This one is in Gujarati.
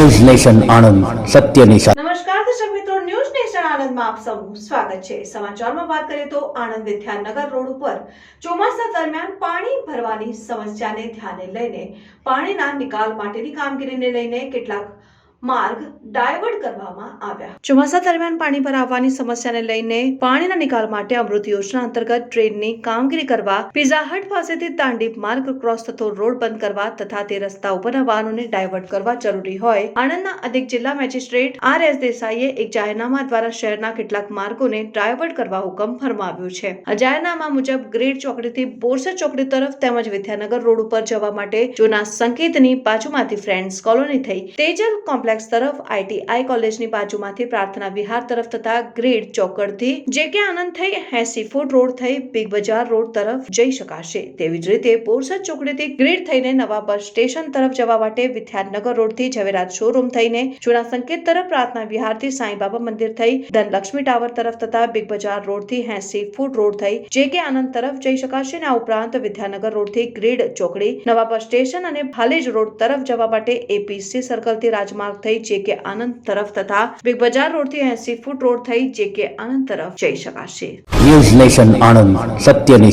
ન્યૂઝ નેશન આણંદ, સત્ય સાથે નમસ્કાર, દર્શક મિત્રો, ન્યૂઝ નેશન આનંદમાં આપ સૌનું સ્વાગત છે. સમાચારમાં વાત કરીએ તો આણંદ વિદ્યાનગર રોડ ઉપર ચોમાસા દરમિયાન પાણી ભરવાની સમસ્યાને ધ્યાને લઈને પાણીના નિકાલ માટેની કામગીરીને લઈને કેટલાક માર્ગ ડાયવર્ટ કરવામાં આવ્યા. ચોમાસા દરમિયાન પાણી ભરાવાની સમસ્યાને લઈને પાણીના નિકાલ માટે અમૃત યોજના અંતર્ગત ટ્રેનની કામગીરી કરવા પિઝા પાસેથી દાંડી માર્ગ ક્રોસ થતો રોડ બંધ કરવા તથા તે રસ્તા ઉપરના વાહનોને ડાયવર્ટ કરવા જરૂરી હોય. આણંદના અધિક જિલ્લા મેજિસ્ટ્રેટ આર એસ દેસાઈએ એક જાહેરનામા દ્વારા શહેરના કેટલાક માર્ગોને ડાયવર્ટ કરવા હુકમ ફરમાવ્યો છે. આ જાહેરનામા મુજબ ગ્રેડ ચોકડીથી બોરસદ ચોકડી તરફ તેમજ વિદ્યાનગર રોડ ઉપર જવા માટે જૂના સંકેતની બાજુમાંથી ફ્રેન્ડ્સ કોલોની થઈ તેજલ કોમ્પ્લેક્સ તરફ આઈટીઆઈ કોલેજની બાજુમાંથી પ્રાર્થના વિહાર તરફ તથા ગ્રેડ ચોકડથી, જે કે આનંદ થઈ એસી ફૂટ રોડ થઈ બિગ બજાર રોડ તરફ જઈ શકાશે. તેવી જ રીતે બોરસદ ચોકડીથી ગ્રેડ થઈને નવા બસ સ્ટેશન તરફ જવા માટે વિદ્યાનગર રોડથી ઝવેરાત શોરૂમ થઈને જૂના સંકેત તરફ પ્રાર્થના વિહારથી સાંઈબાબા મંદિર થઈ ધનલક્ષ્મી ટાવર તરફ તથા બિગ બજાર રોડથી એસી ફૂટ રોડ થઈ, જે કે આનંદ તરફ જઈ શકાશે અને આ ઉપરાંત વિદ્યાનગર રોડથી ગ્રેડ ચોકડી, નવા બસ સ્ટેશન અને ભાલેજ રોડ તરફ જવા માટે એપીસી સર્કલથી રાજમાર્ગ થઈ જે કે આનંદ તરફ તથા બિગ બજાર રોડથી એસી ફૂટ રોડ થઈ જે કે આનંદ તરફ જઈ શકાશે. ન્યૂઝ નેશન આણંદ સત્યની